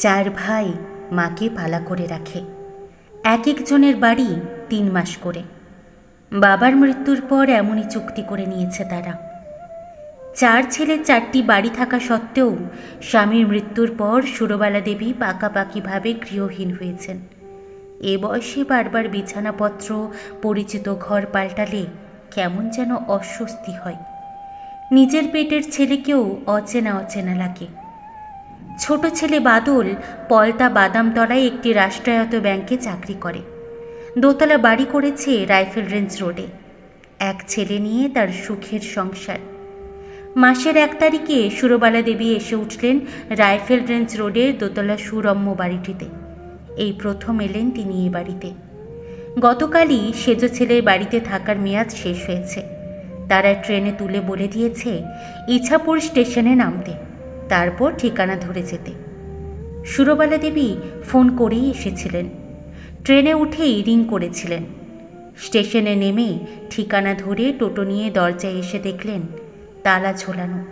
চার ভাই মাকে পালা করে রাখে। এক একজনের বাড়ি তিন মাস করে। বাবার মৃত্যুর পর এমনই চুক্তি করে নিয়েছে তারা। চার ছেলে চারটি বাড়ি থাকা সত্ত্বেও স্বামীর মৃত্যুর পর সুরবালা দেবী পাকাপাকিভাবে গৃহহীন হয়েছেন। এ বয়সে বারবার বিছানাপত্র, পরিচিত ঘর পাল্টালে কেমন যেন অস্বস্তি হয়। নিজের পেটের ছেলেকেও অচেনা অচেনা লাগে। ছোট ছেলে বাদল পলতা বাদামতলায় একটি রাষ্ট্রায়ত্ত ব্যাংকে চাকরি করে। দোতলা বাড়ি করেছে রাইফেল রেঞ্জ রোডে। এক ছেলে নিয়ে তার সুখের সংসার। মাসের এক তারিখে সুরবালা দেবী এসে উঠলেন রাইফেল রেঞ্জ রোডের দোতলা সুরম্য বাড়িটিতে। এই প্রথম এলেন তিনি এই বাড়িতে। গতকালই সেজ ছেলের বাড়িতে থাকার মেয়াদ শেষ হয়েছে। তারা ট্রেনে তুলে বলে দিয়েছে, ইছাপুর স্টেশনে নামতে। তারপর ঠিকানা ধরে যেতে। সুরবালা দেবী ফোন করেই এসেছিলেন। ট্রেনে উঠেই রিং করেছিলেন। স্টেশনে নেমে ঠিকানা ধরে টোটো নিয়ে দরজায় এসে দেখলেন, তালা ঝোলানো।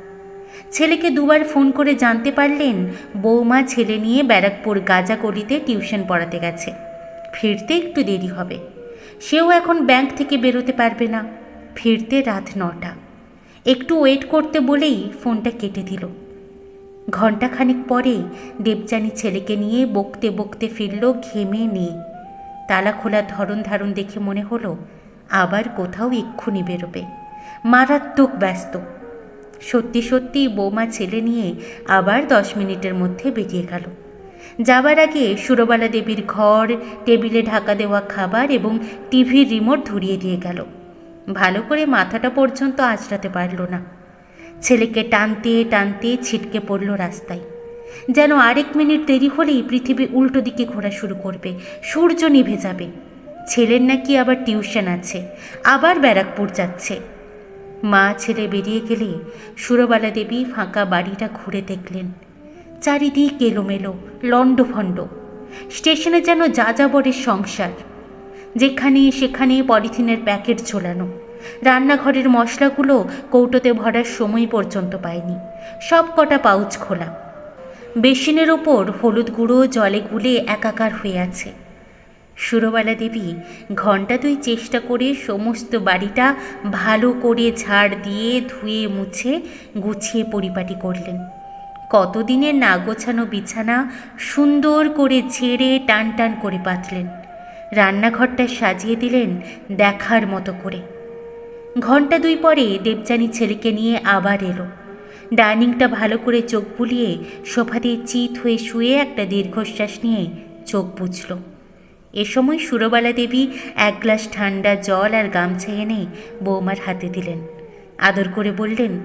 ছেলেকে দুবার ফোন করে জানতে পারলেন, বৌমা ছেলে নিয়ে ব্যারাকপুর গাজাগলিতে টিউশন পড়াতে গেছে। ফিরতে একটু দেরি হবে। সেও এখন ব্যাংক থেকে বেরোতে পারবে না। ফিরতে রাত নটা। একটু ওয়েট করতে বলেই ফোনটা কেটে দিল। ঘণ্টাখানিক পরে দেবযানী ছেলেকে নিয়ে বকতে বকতে ফিরল ঘেমে নিয়ে তালা খোলার ধরন ধারণ দেখে মনে হলো, আবার কোথাও এক্ষুনি বেরোবে। মারাত্মক ব্যস্ত। সত্যি সত্যি বৌমা ছেলে নিয়ে আবার দশ মিনিটের মধ্যে বেরিয়ে গেল। যাবার আগে সুরবালা দেবীর ঘর, টেবিলে ঢাকা দেওয়া খাবার এবং টিভির রিমোট ধরিয়ে দিয়ে গেল। ভালো করে মাথাটা পর্যন্ত আঁচড়াতে পারল না। ছেলেকে টানতে টানতে ছিটকে পড়ল রাস্তায়। যেন আরেক মিনিট দেরি হলেই পৃথিবী উল্টো দিকে ঘোরা শুরু করবে, সূর্য নিভে যাবে। ছেলের নাকি আবার টিউশন আছে, আবার ব্যারাকপুর যাচ্ছে। মা ছেলে বেরিয়ে গেলে সুরবালা দেবী ফাঁকা বাড়িটা ঘুরে দেখলেন। চারিদিক এলোমেলো, লণ্ডভণ্ড। স্টেশনে যেন যাযাবরের সংসার, যেখানে সেখানে পলিথিনের প্যাকেট ঝোলানো। রান্নাঘরের মশলাগুলো কৌটোতে ভরার সময় পর্যন্ত পায়নি সব কটা পাউচ খোলা। বেসিনের ওপর হলুদ গুঁড়ো জলে গুলে একাকার হয়ে আছে। সুরবালা দেবী ঘণ্টা দুই চেষ্টা করে সমস্ত বাড়িটা ভালো করে ঝাড় দিয়ে ধুয়ে মুছে গুছিয়ে পরিপাটি করলেন। কতদিনের না গোছানো বিছানা সুন্দর করে ঝেড়ে টান টান করে পাতলেন। রান্নাঘরটা সাজিয়ে দিলেন দেখার মতো করে। ঘণ্টা দুই পরে দেবযানী ছেলেকে নিয়ে আবার এলো। ডাইনিংটা ভালো করে চোখ বুলিয়ে সোফা দিয়ে চিত হয়ে শুয়ে একটা দীর্ঘশ্বাস নিয়ে চোখ বুঝল এ সময় সুরবালা দেবী এক গ্লাস ঠান্ডা জল আর গামছা এনে বৌমার হাতে দিলেন। আদর করে বললেন,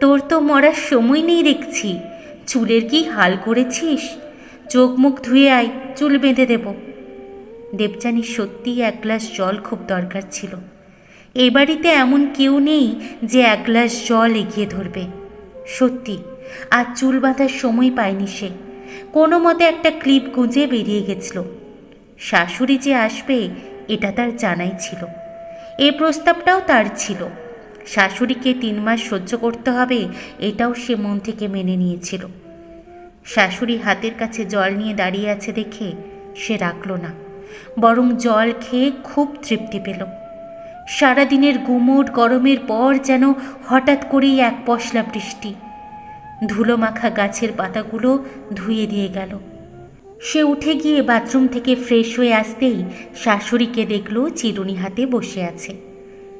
তোর তো মরার সময় নেই দেখছি। চুলের কি হাল করেছিস? চোখ মুখ ধুয়ে আয়, চুল বেঁধে দেব। দেবযানীর সত্যিই এক গ্লাস জল খুব দরকার ছিল। এ বাড়িতে এমন কেউ নেই যে এক গ্লাস জল এগিয়ে ধরবে। সত্যি আর চুল বাঁধার সময় পায়নি সে। কোনো মতে একটা ক্লিপ গুঁজে বেরিয়ে গেছিল। শাশুড়ি যে আসবে, এটা তার জানাই ছিল। এ প্রস্তাবটাও তার ছিল। শাশুড়িকে তিন মাস সহ্য করতে হবে, এটাও সে মন থেকে মেনে নিয়েছিল। শাশুড়ি হাতের কাছে জল নিয়ে দাঁড়িয়ে আছে দেখে সে রাখল না, বরং জল খেয়ে খুব তৃপ্তি পেল। সারাদিনের গুমোট গরমের পর যেন হঠাৎ করেই এক পশলা বৃষ্টি। ধুলো মাখা গাছের পাতাগুলো ধুয়ে দিয়ে গেল। সে উঠে গিয়ে বাথরুম থেকে ফ্রেশ হয়ে আসতেই শাশুড়িকে দেখল চিরুনি হাতে বসে আছে।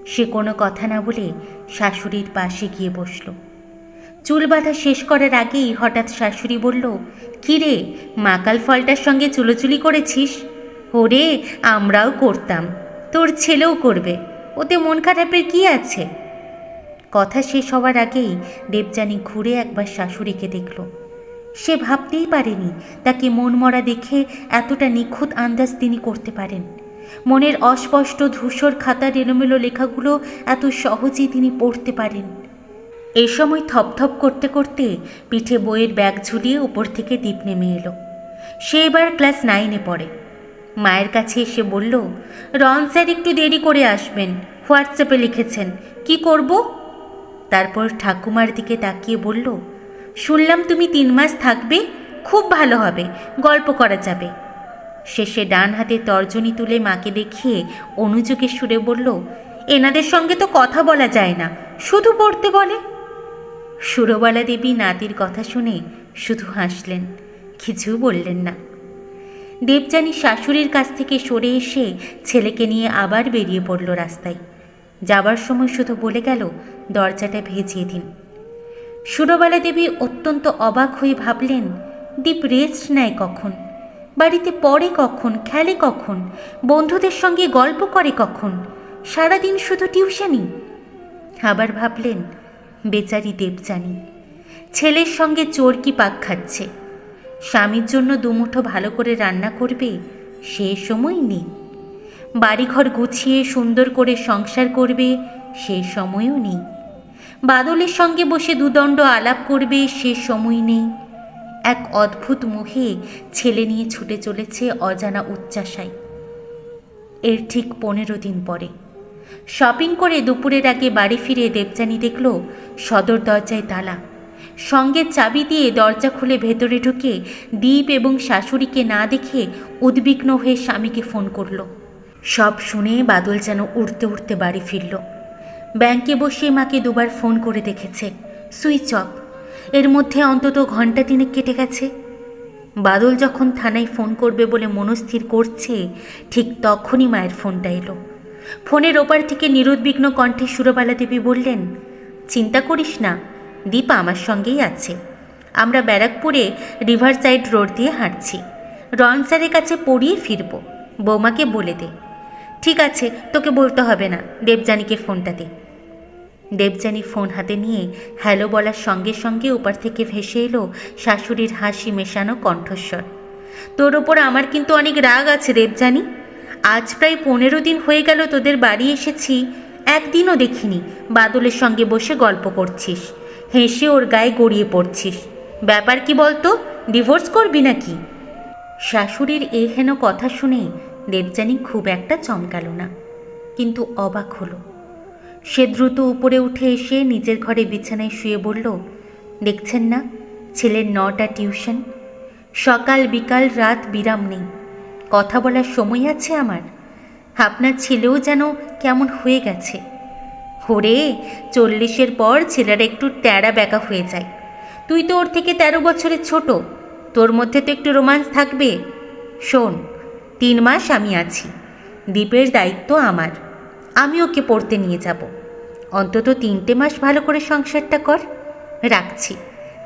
সে কোনো কথা না বলে শাশুড়ির পাশে গিয়ে বসল। চুল বাঁধা শেষ করার আগেই হঠাৎ শাশুড়ি বলল কিরে মাকাল ফলটার সঙ্গে চুলোচুলি করেছিস? ওরে, আমরাও করতাম। তোর ছেলেও করবে। ওতে মন খারাপের কি আছে? কথা শেষ হওয়ার আগেই দেবযানী ঘুরে একবার শাশুড়িকে দেখল। সে ভাবতেই পারেনি তাকে মন মরা দেখে এতটা নিখুঁত আন্দাজ তিনি করতে পারেন। মনের অস্পষ্ট ধূসর খাতার এলোমেলো লেখাগুলো এত সহজেই তিনি পড়তে পারেন। এ সময় থপথপ করতে করতে পিঠে বইয়ের ব্যাগ ঝুলিয়ে উপর থেকে দ্বীপ নেমে এলো। সে এবার ক্লাস নাইনে পড়ে। মায়ের কাছে এসে বলল রন স্যার, একটু দেরি করে আসবেন। হোয়াটসঅ্যাপে লিখেছেন। কি করব? তারপর ঠাকুমার দিকে তাকিয়ে বলল, শুনলাম তুমি তিন মাস থাকবে, খুব ভালো হবে, গল্প করা যাবে। শেষে ডান হাতে তর্জনী তুলে মাকে দেখিয়ে অনুযোগের সুরে বলল, এনাদের সঙ্গে তো কথা বলা যায় না, শুধু পড়তে বলে। সুরবালা দেবী নাতির কথা শুনে শুধু হাসলেন, কিছু বললেন না। দেবযানী শাশুড়ির কাছ থেকে সরে এসে ছেলেকে নিয়ে আবার বেরিয়ে পড়ল রাস্তায়। যাবার সময় শুধু বলে গেল, দরজাটা ভেজিয়ে দিন। সুরবালা দেবী অত্যন্ত অবাক হয়ে ভাবলেন, দীপ রেস্ট নেয় কখন? বাড়িতে পড়ে কখন? খেলে কখন? বন্ধুদের সঙ্গে গল্প করে কখন? সারাদিন শুধু টিউশনই? আবার ভাবলেন, বেচারি দেবযানী, ছেলের সঙ্গে চোরকি পাক খাচ্ছে? স্বামীর জন্য দুমুঠো ভালো করে রান্না করবে, সে সময় নেই বাড়িঘর গুছিয়ে সুন্দর করে সংসার করবে, সে সময়ও নেই বাদলের সঙ্গে বসে দুদণ্ড আলাপ করবে, সে সময় নেই এক অদ্ভুত মোহে ছেলে নিয়ে ছুটে চলেছে অজানা উচ্চাসায় এর ঠিক পনেরো দিন পরে। শপিং করে দুপুরের আগে বাড়ি ফিরে দেবযানী দেখল, সদর দরজায় তালা। সঙ্গে চাবি দিয়ে দরজা খুলে ভেতরে ঢুকে দীপ এবং শাশুড়িকে না দেখে উদ্বিগ্ন হয়ে স্বামীকে ফোন করল। সব শুনে বাদল যেন উড়তে উড়তে বাড়ি ফিরল। ব্যাংকে বসে মাকে দুবার ফোন করে দেখেছে। Switch off. এর মধ্যে অন্তত ঘণ্টা তিনেক কেটে গেছে। বাদল যখন থানায় ফোন করবে বলে মনস্থির করছে, ঠিক তখনই মায়ের ফোনটা এলো। ফোনের ওপার থেকে নিরুদ্বিগ্ন কণ্ঠে সুরবালা দেবী বললেন, চিন্তা করিস না দীপা আমার সঙ্গেই আছে। আমরা ব্যারাকপুরে রিভার সাইড রোড দিয়ে হাঁটছি। রন স্যারের কাছে পড়িয়ে ফিরব। বৌমাকে বলে দে। ঠিক আছে, তোকে বলতে হবে না। দেবযানীকে ফোনটা দে। দেবযানী ফোন হাতে নিয়ে হ্যালো বলার সঙ্গে সঙ্গে ওপার থেকে ভেসে এলো শাশুড়ির হাসি মেশানো কণ্ঠস্বর। তোর ওপর আমার কিন্তু অনেক রাগ আছে দেবযানী। আজ প্রায় পনেরো দিন হয়ে গেল তোদের বাড়ি এসেছি। একদিনও দেখিনি। বাদলের সঙ্গে বসে গল্প করছিস। হেসে ওর গায়ে গড়িয়ে পড়ছিস। ব্যাপার কি বলতো ডিভোর্স করবি নাকি? শাশুড়ির এ হেন কথা শুনে দেবযানী খুব একটা চমকালো না, কিন্তু অবাক হলো। সে দ্রুত উপরে উঠে এসে নিজের ঘরে বিছানায় শুয়ে বলল, দেখছেন না, ছেলের নটা টিউশন। সকাল বিকাল রাত বিরাম নেই। কথা বলার সময় আছে আমার। আপনার ছেলেও যেন কেমন হয়ে গেছে। ওরে চল্লিশের পর ছেলেরা একটু ট্যাড়া ব্যাকা হয়ে যায়। তুই তো ওর থেকে তেরো বছরের ছোট। তোর মধ্যে তো একটু রোমান্স থাকবে। শোন, তিন মাস আমি আছি। দ্বীপের দায়িত্ব আমার। আমি ওকে পড়তে নিয়ে যাব। অন্তত তিনটে মাস ভালো করে সংসারটা কর। রাখছি।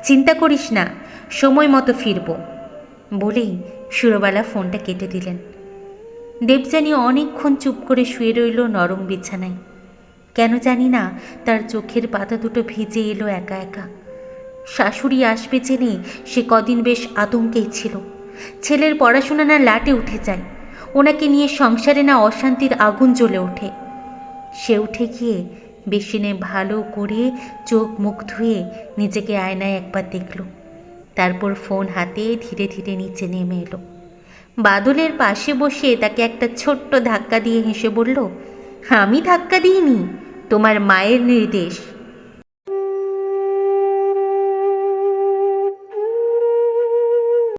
চিন্তা করিস না, সময় মতো ফিরব। বলেই সুরবালা ফোনটা কেটে দিলেন। দেবযানী অনেকক্ষণ চুপ করে শুয়ে রইল নরম বিছানায়। কেন জানি না, তার চোখের পাতা দুটো ভিজে এলো একা একা। শাশুড়ি আসবে জেনে সে কদিন বেশ আতঙ্কেই ছিল। ছেলের পড়াশোনা না লাটে উঠে যায়। ওনাকে নিয়ে সংসারে না অশান্তির আগুন জ্বলে ওঠে। সে উঠে গিয়ে বেসিনে ভালো করে চোখ মুখ ধুয়ে নিজেকে আয়নায় একবার দেখল। তারপর ফোন হাতে ধীরে ধীরে নিচে নেমে এলো। বাদলের পাশে বসে তাকে একটা ছোট্ট ধাক্কা দিয়ে হেসে বলল, আমি ধাক্কা দিইনি। তোমার মায়ের নির্দেশ।